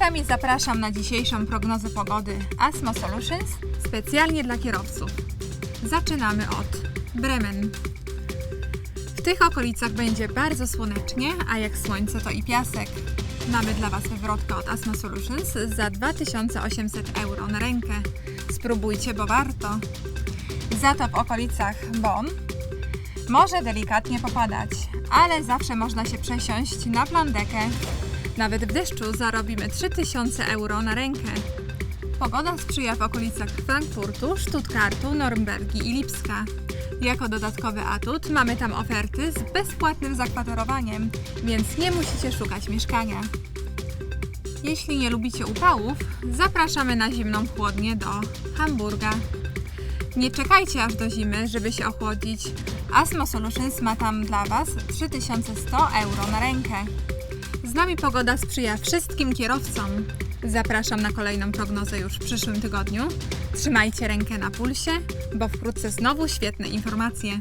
Witam i zapraszam na dzisiejszą prognozę pogody Asmo Solutions specjalnie dla kierowców. Zaczynamy od Bremen. W tych okolicach będzie bardzo słonecznie, a jak słońce to i piasek. Mamy dla Was wywrotkę od Asmo Solutions za 2800 euro na rękę. Spróbujcie, bo warto. Za to w okolicach Bonn może delikatnie popadać, ale zawsze można się przesiąść na plandekę. Nawet w deszczu zarobimy 3000 euro na rękę. Pogoda sprzyja w okolicach Frankfurtu, Stuttgartu, Norymbergi i Lipska. Jako dodatkowy atut mamy tam oferty z bezpłatnym zakwaterowaniem, więc nie musicie szukać mieszkania. Jeśli nie lubicie upałów, zapraszamy na zimną chłodnię do Hamburga. Nie czekajcie aż do zimy, żeby się ochłodzić. Asmo Solutions ma tam dla Was 3100 euro na rękę. Z nami pogoda sprzyja wszystkim kierowcom. Zapraszam na kolejną prognozę już w przyszłym tygodniu. Trzymajcie rękę na pulsie, bo wkrótce znowu świetne informacje.